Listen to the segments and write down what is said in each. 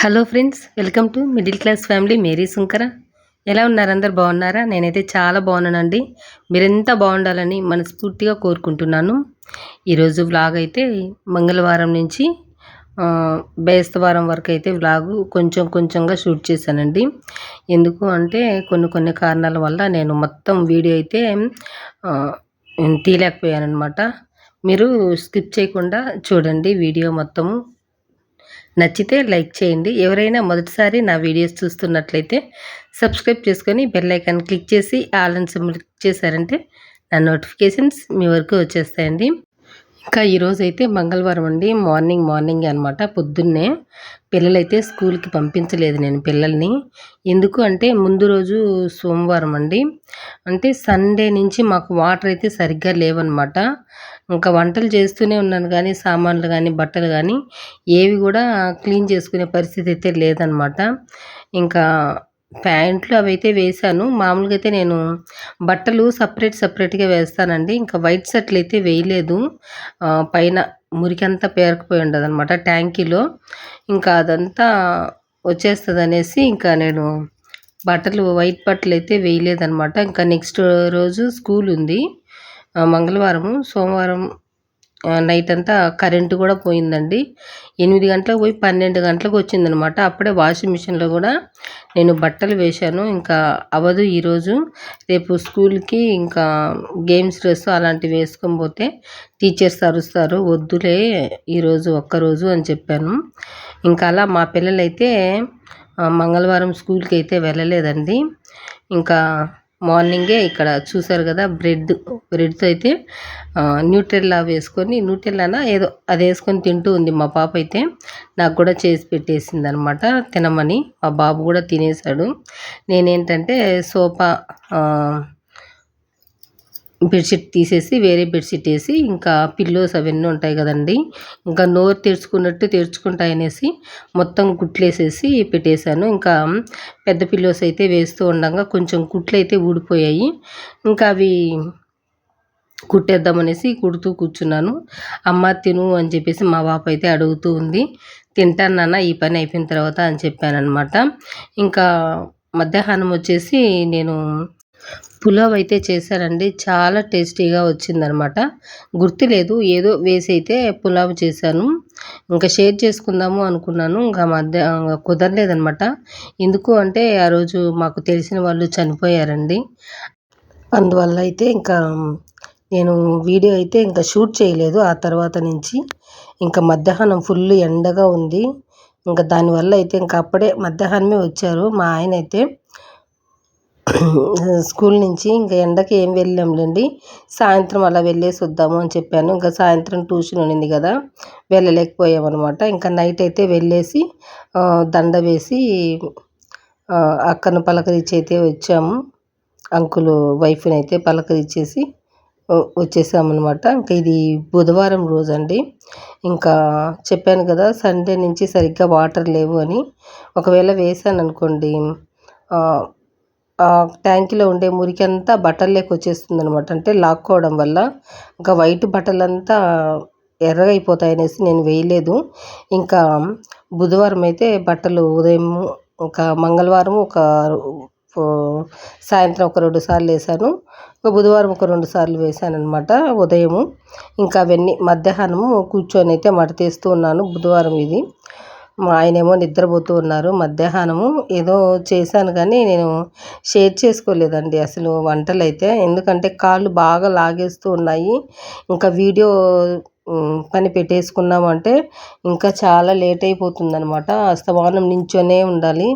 Hello friends welcome to middle class family Mary Sunkara ఎలా ఉన్నారు అందరు? బాగున్నారా? నేనైతే చాలా బాగున్నానండి. మీరెంత బాగుండాలని మనస్ఫూర్తిగా కోరుకుంటున్నాను. ఈరోజు వ్లాగ్ అయితే మంగళవారం నుంచి బేస్తవారం వరకు అయితే వ్లాగు కొంచెం కొంచెంగా షూట్ చేశానండి. ఎందుకు అంటే కొన్ని కొన్ని కారణాల వల్ల నేను మొత్తం వీడియో అయితే తీయలేకపోయాను అనమాట మీరు స్కిప్ చేయకుండా చూడండి వీడియో మొత్తము. నచ్చితే లైక్ చేయండి. ఎవరైనా మొదటిసారి నా వీడియోస్ చూస్తున్నట్లయితే సబ్స్క్రైబ్ చేసుకొని బెల్ ఐకాన్ క్లిక్ చేసి ఆల్ అండ్ సింబల్ క్లిక్ చేశారంటే నా నోటిఫికేషన్స్ మీ వరకు వచ్చేస్తాయండి. ఇంకా ఈరోజు అయితే మంగళవారం అండి. మార్నింగ్ మార్నింగ్ అనమాట పొద్దున్నే పిల్లలైతే స్కూల్కి పంపించలేదు నేను పిల్లల్ని. ఎందుకు అంటే ముందు రోజు సోమవారం అండి. అంటే సండే నుంచి మాకు వాటర్ అయితే సరిగ్గా లేవన్నమాట. ఇంకా వంటలు చేస్తూనే ఉన్నాను కానీ సామాన్లు కానీ బట్టలు కానీ ఏవి కూడా క్లీన్ చేసుకునే పరిస్థితి అయితే లేదనమాట ఇంకా ప్యాంట్లు అవైతే వేశాను. మామూలుగా అయితే నేను బట్టలు సపరేట్ సపరేట్గా వేస్తానండి. ఇంకా వైట్ షర్ట్లు అయితే వేయలేదు. పైన మురికంతా పేరుకుపోయి ఉండదు అనమాట ట్యాంకీలో. ఇంకా అదంతా వచ్చేస్తుంది అనేసి ఇంకా నేను బట్టలు వైట్ బట్టలు అయితే వేయలేదనమాట ఇంకా నెక్స్ట్ రోజు స్కూల్ ఉంది. మంగళవారము సోమవారం నైట్ అంతా కరెంటు కూడా పోయిందండి. ఎనిమిది గంటలకు పోయి పన్నెండు గంటలకు వచ్చిందనమాట. అప్పుడే వాషింగ్ మిషన్లో కూడా నేను బట్టలు వేశాను. ఇంకా అవదు ఈరోజు. రేపు స్కూల్కి ఇంకా గేమ్స్ డ్రెస్ అలాంటివి వేసుకొని పోతే టీచర్స్ అరుస్తారు. వద్దులే ఈరోజు ఒక్కరోజు అని చెప్పాను. ఇంకా అలా మా పిల్లలైతే మంగళవారం స్కూల్కి అయితే వెళ్ళలేదండి. ఇంకా మార్నింగే ఇక్కడ చూసారు కదా బ్రెడ్. బ్రెడ్తో అయితే న్యూట్రెల్లా వేసుకొని న్యూట్రెల్లానా ఏదో అది వేసుకొని తింటూ ఉంది మా పాప అయితే. నాకు కూడా చేసి పెట్టేసింది అనమాట తినమని. మా బాబు కూడా తినేశాడు. నేనేంటంటే సోఫా బెడ్షీట్ తీసేసి వేరే బెడ్షీట్ వేసి ఇంకా పిల్లోస్ అవన్నీ ఉంటాయి కదండి. ఇంకా నోరు తెరుచుకున్నట్టు తెరుచుకుంటాయనేసి మొత్తం కుట్లేసేసి పెట్టేశాను. ఇంకా పెద్ద పిల్లోస్ అయితే వేస్తూ ఉండగా కొంచెం కుట్లు అయితే ఊడిపోయాయి. ఇంకా అవి కుట్టేద్దామనేసి కుడుతూ కూర్చున్నాను. అమ్మ తిను అని చెప్పేసి మా పాప అయితే అడుగుతూ ఉంది. తింటాను నాన్న ఈ పని అయిపోయిన తర్వాత అని చెప్పానమాట ఇంకా మధ్యాహ్నం వచ్చేసి నేను పులావ్ అయితే చేశారండి. చాలా టేస్టీగా వచ్చిందనమాట. గుర్తులేదు ఏదో వేసి అయితే పులావ్ చేశాను. ఇంకా షేర్ చేసుకుందాము అనుకున్నాను. ఇంకా మధ్య కుదరలేదనమాట. ఎందుకు అంటే ఆ రోజు మాకు తెలిసిన వాళ్ళు చనిపోయారండి. అందువల్ల అయితే ఇంకా నేను వీడియో అయితే ఇంకా షూట్ చేయలేదు. ఆ తర్వాత నుంచి ఇంకా మధ్యాహ్నం ఫుల్ ఎండగా ఉంది. ఇంకా దానివల్ల అయితే ఇంకా అప్పుడే మధ్యాహ్నమే వచ్చారు మా ఆయన అయితే. స్కూల్ నుంచి ఇంకా ఎండకి ఏం వెళ్ళాంలేండి. సాయంత్రం అలా వెళ్ళేసి వద్దాము అని చెప్పాను. ఇంకా సాయంత్రం ట్యూషన్ ఉండింది కదా వెళ్ళలేకపోయామన్నమాట. ఇంకా నైట్ అయితే వెళ్ళేసి దండ వేసి అక్కను పలకరించి అయితే వచ్చాము. అంకుల్ వైఫ్ని అయితే పలకరించేసి వచ్చేసామన్నమాట. ఇంకా ఇది బుధవారం రోజు అండి ఇంకా చెప్పాను కదా సండే నుంచి సరిగ్గా వాటర్ లేవు అని. ఒకవేళ వేసాను అనుకోండి ట్యాంకీలో ఉండే మురికి అంతా బట్టల్లోకి వచ్చేస్తుంది అనమాట అంటే లాక్కోవడం వల్ల ఇంకా వైట్ బట్టలంతా ఎర్రగా అయిపోతాయి అనేసి నేను వేయలేదు. ఇంకా బుధవారం అయితే బట్టలు ఉదయం ఒక మంగళవారం ఒక సాయంత్రం ఒక రెండు సార్లు వేసాను ఒక బుధవారం ఒక రెండు సార్లు వేసాను అనమాట ఉదయము. ఇంకా అవన్నీ మధ్యాహ్నము కూర్చొని అయితే మడతేస్తూ ఉన్నాను బుధవారం ఇది. మా ఆయనేమో నిద్రపోతూ ఉన్నారు. మధ్యాహ్నము ఏదో చేశాను కానీ నేను షేర్ చేసుకోలేదండి అసలు వంటలు అయితే ఎందుకంటే కాళ్ళు బాగా లాగేస్తూ ఉన్నాయి. ఇంకా వీడియో పని పెట్టేసుకున్నామంటే ఇంకా చాలా లేట్ అయిపోతుందనమాట అస్తమానం నించొనే ఉండాలి.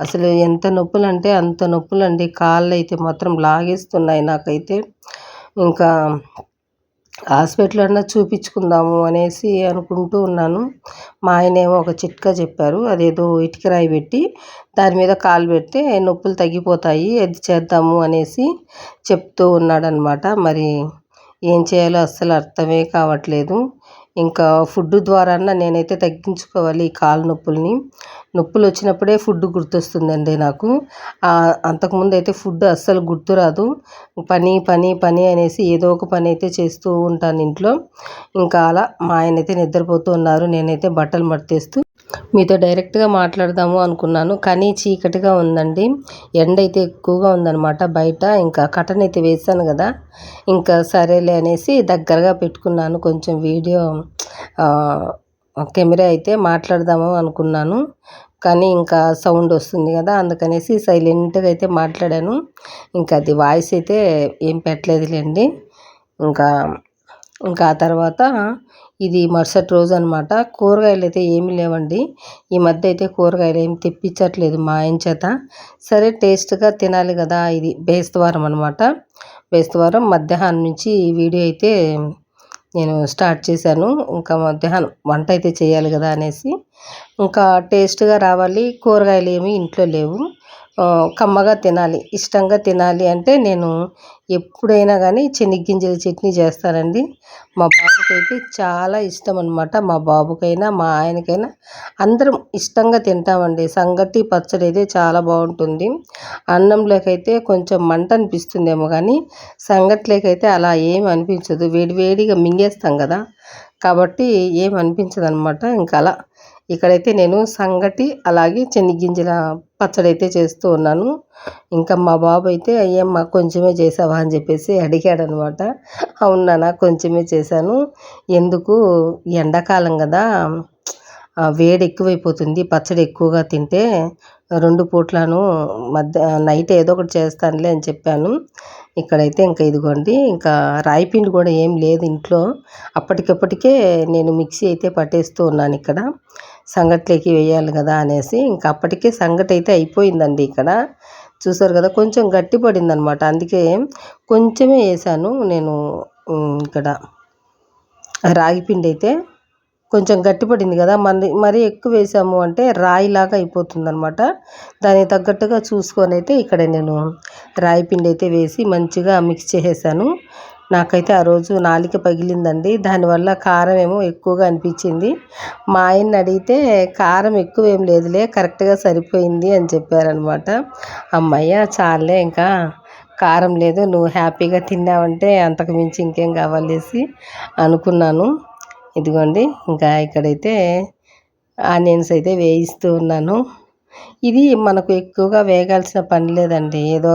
అసలు ఎంత నొప్పులు అంటే అంత నొప్పులు అండి కాళ్ళు అయితే మాత్రం లాగేస్తున్నాయి నాకైతే. ఇంకా హాస్పిటల్ అన్నా చూపించుకుందాము అనేసి అనుకుంటూ ఉన్నాను. మా ఆయన ఏమో ఒక చిట్కా చెప్పారు. అదేదో ఇటుక రాయి పెట్టి దాని మీద కాలు పెడితే నొప్పులు తగ్గిపోతాయి అది చేద్దాము అనేసి చెప్తూ ఉన్నాడనమాట మరి ఏం చేయాలో అస్సలు అర్థమే కావట్లేదు. ఇంకా ఫుడ్ ద్వారా నేనైతే తగ్గించుకోవాలి ఈ కాలు నొప్పుల్ని. నొప్పులు వచ్చినప్పుడే ఫుడ్ గుర్తొస్తుందండి నాకు. అంతకుముందు అయితే ఫుడ్ అస్సలు గుర్తురాదు. పని పని పని అనేసి ఏదో ఒక పని అయితే చేస్తూ ఉంటాను ఇంట్లో. ఇంకా అలా మా ఆయన అయితే నిద్రపోతూ ఉన్నారు. నేనైతే బట్టలు మడతేస్తూ మీతో డైరెక్ట్గా మాట్లాడదాము అనుకున్నాను. కానీ చీకటిగా ఉందండి. ఎండ అయితే ఎక్కువగా ఉందన్నమాట బయట. ఇంకా కటన్ అయితే వేసాను కదా. ఇంకా సరేలే అనేసి దగ్గరగా పెట్టుకున్నాను. కొంచెం వీడియో కెమెరా అయితే మాట్లాడదాము అనుకున్నాను. కానీ ఇంకా సౌండ్ వస్తుంది కదా. అందుకనేసి సైలెంట్గా అయితే మాట్లాడాను. ఇంకా అది వాయిస్ అయితే ఏం పెట్టలేదులేండి. ఇంకా ఇంకా ఆ తర్వాత ఇది మరుసటి రోజు అనమాట కూరగాయలు అయితే ఏమీ లేవండి. ఈ మధ్య అయితే కూరగాయలు ఏమి తెప్పించట్లేదు మా ఆయన చేత. సరే టేస్ట్గా తినాలి కదా ఇది బేస్తవారం అనమాట బేస్తవారం మధ్యాహ్నం నుంచి ఈ వీడియో అయితే నేను స్టార్ట్ చేశాను. ఇంకా మధ్యాహ్నం వంట అయితే చేయాలి కదా అనేసి. ఇంకా టేస్ట్గా రావాలి. కూరగాయలు ఏమి ఇంట్లో లేవు. కమ్మగా తినాలి ఇష్టంగా తినాలి అంటే నేను ఎప్పుడైనా కానీ చెనిగ్గింజల చట్నీ చేస్తానండి. మా బాబుకైతే చాలా ఇష్టం అనమాట మా బాబుకైనా మా ఆయనకైనా అందరం ఇష్టంగా తింటామండి. సంగటి పచ్చడి అయితే చాలా బాగుంటుంది. అన్నంలోకైతే కొంచెం మంట అనిపిస్తుందేమో కానీ సంగట్లేకైతే అలా ఏమి అనిపించదు. వేడివేడిగా మింగేస్తాం కదా కాబట్టి ఏం అనిపించదు అనమాట ఇంకా అలా ఇక్కడైతే నేను సంగటి అలాగే చెనిగ్గింజల పచ్చడి అయితే చేస్తూ ఉన్నాను. ఇంకా మా బాబు అయితే అయ్యమ్మ కొంచెమే చేసావా? అని చెప్పేసి అడిగాడు అనమాట అవునా కొంచెమే చేశాను. ఎందుకు? ఎండాకాలం కదా. వేడి ఎక్కువైపోతుంది. పచ్చడి ఎక్కువగా తింటే రెండు పూట్లను మధ్య నైట్ ఏదో ఒకటి చేస్తానులే అని చెప్పాను. ఇక్కడైతే ఇంకా ఇదిగోండి ఇంకా రాయిపిండి కూడా ఏం లేదు ఇంట్లో. అప్పటికప్పటికే నేను మిక్సీ అయితే పట్టేస్తూ ఉన్నాను ఇక్కడ. సంగట్లోకి వేయాలి కదా అనేసి ఇంకా అప్పటికే సంగటి అయితే అయిపోయిందండి ఇక్కడ. చూసారు కదా కొంచెం గట్టి పడింది అనమాట అందుకే కొంచెమే వేసాను. నేను ఇక్కడ రాగిపిండి అయితే కొంచెం గట్టి పడింది కదా. మరి మరీ ఎక్కువ వేసాము అంటే రాయిలాగా అయిపోతుంది అనమాట దానికి తగ్గట్టుగా చూసుకొని అయితే ఇక్కడ నేను రాయి పిండి అయితే వేసి మంచిగా మిక్స్ చేసేసాను. నాకైతే ఆ రోజు నాలిక పగిలిందండి. దానివల్ల కారం ఏమో ఎక్కువగా అనిపించింది. మా ఆయన్ని అడిగితే కారం ఎక్కువ ఏం లేదులే కరెక్ట్గా సరిపోయింది అని చెప్పారనమాట. అమ్మయ్య చాలే ఇంకా కారం లేదు నువ్వు హ్యాపీగా తిన్నావంటే అంతకు మించి ఇంకేం కావాలేసి అనుకున్నాను. ఇదిగోండి ఇంకా ఇక్కడైతే ఆనియన్స్ అయితే వేయిస్తూ ఉన్నాను. ఇది మనకు ఎక్కువగా వేగాల్సిన పని లేదండి. ఏదో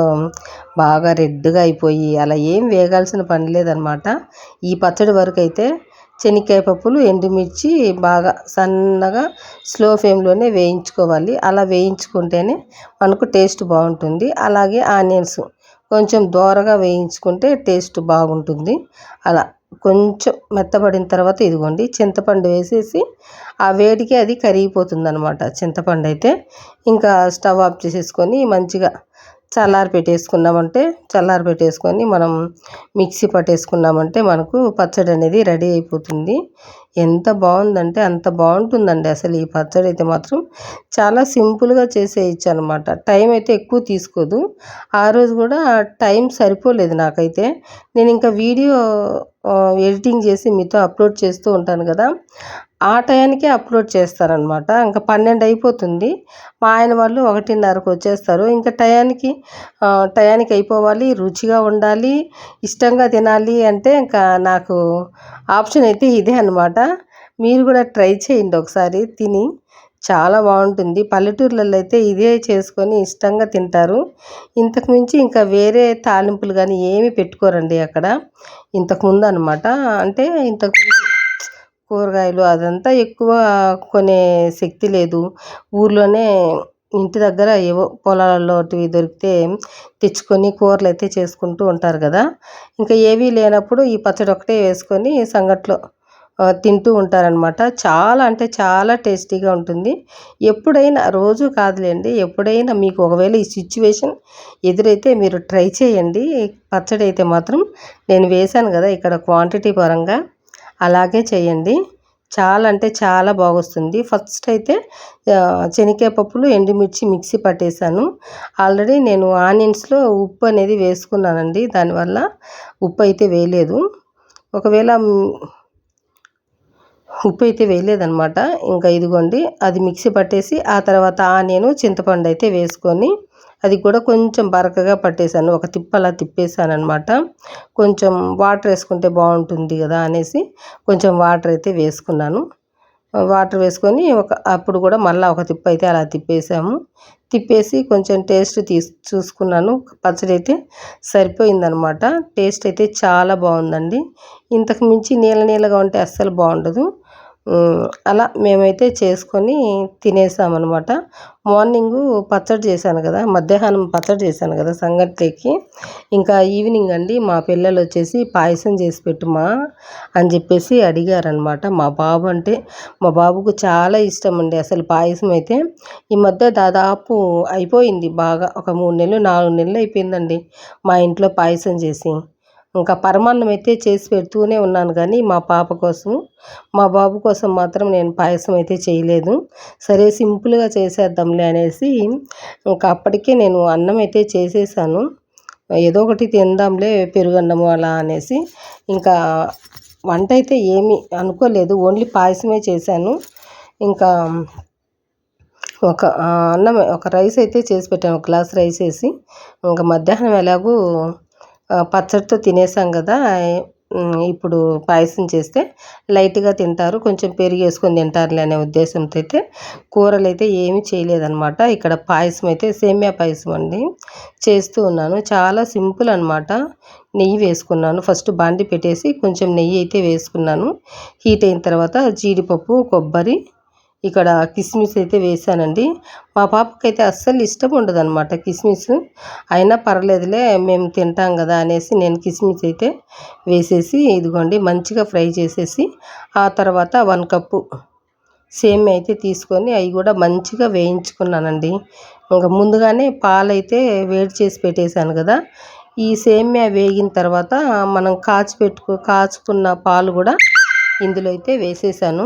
బాగా రెడ్గా అయిపోయి అలా ఏం వేగాల్సిన పని లేదనమాట. ఈ పచ్చడి వరకు అయితే శనక్కాయ పప్పులు ఎండుమిర్చి బాగా సన్నగా స్లో ఫ్లేమ్లోనే వేయించుకోవాలి. అలా వేయించుకుంటేనే మనకు టేస్ట్ బాగుంటుంది. అలాగే ఆనియన్స్ కొంచెం దోరగా వేయించుకుంటే టేస్ట్ బాగుంటుంది. అలా కొంచెం మెత్తబడిన తర్వాత ఇదిగోండి చింతపండు వేసేసి ఆ వేడికి అది కరిగిపోతుంది అనమాట చింతపండు అయితే ఇంకా స్టవ్ ఆఫ్ చేసేసుకొని మంచిగా చల్లారి పెట్టేసుకున్నామంటే చల్లారి పెట్టేసుకొని మనం మిక్సీ పట్టేసుకున్నామంటే మనకు పచ్చడి అనేది రెడీ అయిపోతుంది. ఎంత బాగుందంటే అంత బాగుంటుందండి. అసలు ఈ పచ్చడి అయితే మాత్రం చాలా సింపుల్గా చేసేయచ్చు అనమాట టైం అయితే ఎక్కువ తీసుకోదు. ఆ రోజు కూడా టైం సరిపోలేదు నాకైతే. నేను ఇంకా వీడియో ఎడిటింగ్ చేసి మీతో అప్లోడ్ చేస్తూ ఉంటాను కదా. ఆ టయానికే అప్లోడ్ చేస్తారనమాట. ఇంకా పన్నెండు అయిపోతుంది. మా ఆయన వాళ్ళు ఒకటిన్నరకు వచ్చేస్తారు. ఇంకా టయానికి టయానికి అయిపోవాలి రుచిగా ఉండాలి ఇష్టంగా తినాలి అంటే ఇంకా నాకు ఆప్షన్ అయితే ఇదే అనమాట మీరు కూడా ట్రై చేయండి ఒకసారి తిని. చాలా బాగుంటుంది. పల్లెటూర్లలో అయితే ఇదే చేసుకొని ఇష్టంగా తింటారు. ఇంతకుమించి ఇంకా వేరే తాలింపులు కానీ ఏమి పెట్టుకోరండి అక్కడ. ఇంతకుముందు అనమాట అంటే ఇంతకు కూరగాయలు అదంతా ఎక్కువ కొనే శక్తి లేదు. ఊర్లోనే ఇంటి దగ్గర ఏవో పొలాలలోటివి దొరికితే తెచ్చుకొని కూరలు అయితే చేసుకుంటూ ఉంటారు కదా. ఇంకా ఏవీ లేనప్పుడు ఈ పచ్చడి ఒకటే వేసుకొని సంగట్లో తింటూ ఉంటారనమాట చాలా అంటే చాలా టేస్టీగా ఉంటుంది. ఎప్పుడైనా రోజు కాదులేండి ఎప్పుడైనా మీకు ఒకవేళ ఈ సిచ్యువేషన్ ఎదురైతే మీరు ట్రై చేయండి. పచ్చడి అయితే మాత్రం నేను వేశాను కదా ఇక్కడ క్వాంటిటీ పరంగా. అలాగే చేయండి. చాలా అంటే చాలా బాగొస్తుంది. ఫస్ట్ అయితే శనగకాయ పప్పులు ఎండుమిర్చి మిక్సీ పట్టేశాను ఆల్రెడీ నేను ఆనియన్స్లో ఉప్పు అనేది వేసుకున్నానండి. దానివల్ల ఉప్పు అయితే వేయలేదు. ఒకవేళ ఉప్పు అయితే వేయలేదనమాట. ఇంకా ఇదిగోండి అది మిక్సీ పట్టేసి ఆ తర్వాత ఆనియన్ చింతపండు అయితే వేసుకొని అది కూడా కొంచెం బరకగా పట్టేశాను. ఒక తిప్పలా తిప్పేశాను అనమాట కొంచెం వాటర్ వేసుకుంటే బాగుంటుంది కదా అనేసి కొంచెం వాటర్ అయితే వేసుకున్నాను. వాటర్ వేసుకొని ఒక అప్పుడు కూడా మళ్ళీ ఒక తిప్ప అయితే అలా తిప్పేసాము తిప్పేసి కొంచెం టేస్ట్ తీసి చూసుకున్నాను. పచ్చడి అయితే సరిపోయిందనమాట టేస్ట్ అయితే చాలా బాగుందండి. ఇంతకు మించి నీళ్ళ నీళ్ళగా ఉంటే అస్సలు బాగుండదు. అలా మేమైతే చేసుకొని తినేసామన్నమాట. మార్నింగు పచ్చడి చేశాను కదా మధ్యాహ్నం పచ్చడి చేశాను కదా సంగటికి ఇంకా ఈవినింగ్ అండి మా పిల్లలు వచ్చేసి పాయసం చేసి పెట్టుమా అని చెప్పేసి అడిగారనమాట మా బాబు అంటే మా బాబుకు చాలా ఇష్టం అండి అసలు పాయసం అయితే. ఈ మధ్య దాదాపు అయిపోయింది బాగా ఒక మూడు నెలలు నాలుగు నెలలు అయిపోయిందండి మా ఇంట్లో పాయసం చేసి. ఇంకా పరమాన్నం అయితే చేసి పెడుతూనే ఉన్నాను కానీ మా పాప కోసం మా బాబు కోసం మాత్రం నేను పాయసం అయితే చేయలేదు. సరే సింపుల్గా చేసేద్దాంలే అనేసి ఇంకా అప్పటికే నేను అన్నం అయితే చేసేసాను. ఏదో ఒకటి తిందాంలే పెరుగన్నము అలా అనేసి. ఇంకా వంట అయితే ఏమీ అనుకోలేదు ఓన్లీ పాయసమే చేశాను. ఇంకా ఒక అన్నం ఒక రైస్ అయితే చేసి పెట్టాను ఒక గ్లాస్ రైస్ వేసి. ఇంకా మధ్యాహ్నం ఎలాగూ పచ్చడితో తినేసాం కదా ఇప్పుడు పాయసం చేస్తే లైట్గా తింటారు కొంచెం పెరుగు వేసుకొని తింటారులే అనే ఉద్దేశంతో అయితే కూరలు అయితే ఏమీ చేయలేదన్నమాట. ఇక్కడ పాయసం అయితే సేమియా పాయసం అండి చేస్తూ ఉన్నాను. చాలా సింపుల్ అనమాట నెయ్యి వేసుకున్నాను. ఫస్ట్ బాండి పెట్టేసి కొంచెం నెయ్యి అయితే వేసుకున్నాను. హీట్ అయిన తర్వాత జీడిపప్పు కొబ్బరి ఇక్కడ కిస్మిస్ అయితే వేసానండి మా పాపకైతే అస్సలు ఇష్టం ఉండదు అనమాట కిస్మిస్. అయినా పర్లేదులే మేము తింటాం కదా అనేసి నేను కిస్మిస్ అయితే వేసేసి ఇదిగోండి మంచిగా ఫ్రై చేసేసి ఆ తర్వాత వన్ కప్పు సేమ్ అయితే తీసుకొని అవి కూడా మంచిగా వేయించుకున్నానండి. ఇంకా ముందుగానే పాలైతే వేడి చేసి పెట్టేశాను కదా. ఈ సేమ్యా వేగిన తర్వాత మనం కాచి పెట్టుకు కాచుకున్న పాలు కూడా ఇందులో అయితే వేసేసాను.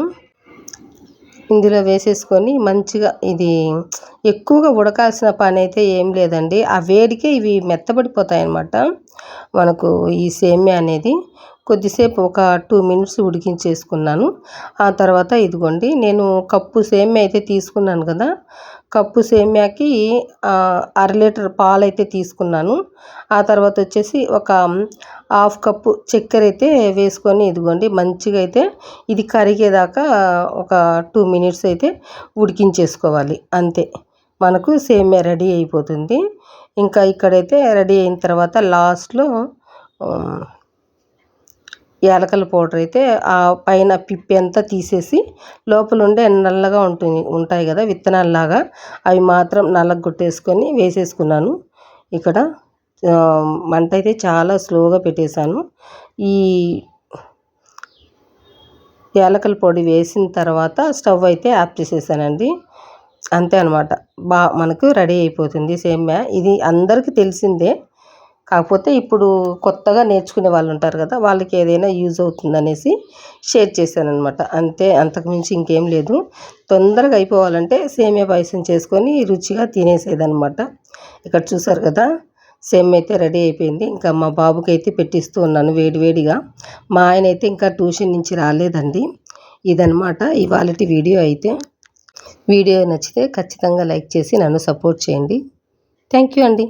ఇందులో వేసేసుకొని మంచిగా ఇది ఎక్కువగా ఉడకాల్సిన పని అయితే ఏం లేదండి. ఆ వేడికే ఇవి మెత్తబడిపోతాయి అన్నమాట మనకు ఈ సేమ్యా అనేది కొద్దిసేపు ఒక టూ మినిట్స్ ఉడికించేసుకున్నాను. ఆ తర్వాత ఇదిగోండి నేను కప్పు సేమ్యా అయితే తీసుకున్నాను కదా కప్పు సేమ్యాకి అర లీటర్ పాలు అయితే తీసుకున్నాను. ఆ తర్వాత వచ్చేసి ఒక హాఫ్ కప్పు చక్కెర అయితే వేసుకొని ఇదిగోండి మంచిగా అయితే ఇది కరిగేదాకా ఒక టూ మినిట్స్ అయితే ఉడికించేసుకోవాలి అంతే. మనకు సేమ్యా రెడీ అయిపోతుంది. ఇంకా ఇక్కడైతే రెడీ అయిన తర్వాత లాస్ట్లో యాలకల పౌడర్ అయితే ఆ పైన పిప్పి అంతా తీసేసి లోపల ఉండే నల్లగా ఉంటుంది ఉంటాయి కదా విత్తనాలలాగా. అవి మాత్రం నల్లగా కొట్టేసుకొని వేసేసుకున్నాను. ఇక్కడ మంట అయితే చాలా స్లోగా పెట్టేశాను. ఈ యాలకల పొడి వేసిన తర్వాత స్టవ్ అయితే ఆఫ్ చేసేసానండి. అంతే అనమాట బా మనకు రెడీ అయిపోతుంది సేమ్యా. ఇది అందరికీ తెలిసిందే. కాకపోతే ఇప్పుడు కొత్తగా నేర్చుకునే వాళ్ళు ఉంటారు కదా వాళ్ళకి ఏదైనా యూజ్ అవుతుంది అనేసి షేర్ చేశాను అనమాట అంతే అంతకుమించి ఇంకేం లేదు. తొందరగా అయిపోవాలంటే సేమియా పాయసం చేసుకొని రుచిగా తినేసేదనమాట ఇక్కడ చూసారు కదా సేమ్ అయితే రెడీ అయిపోయింది. ఇంకా మా బాబుకి అయితే పెట్టిస్తూ ఉన్నాను వేడివేడిగా మా ఆయన అయితే ఇంకా ట్యూషన్ నుంచి రాలేదండి. ఇదనమాట ఇవాళ వీడియో అయితే. వీడియో నచ్చితే ఖచ్చితంగా లైక్ చేసి నన్ను సపోర్ట్ చేయండి. థ్యాంక్ యూ అండి.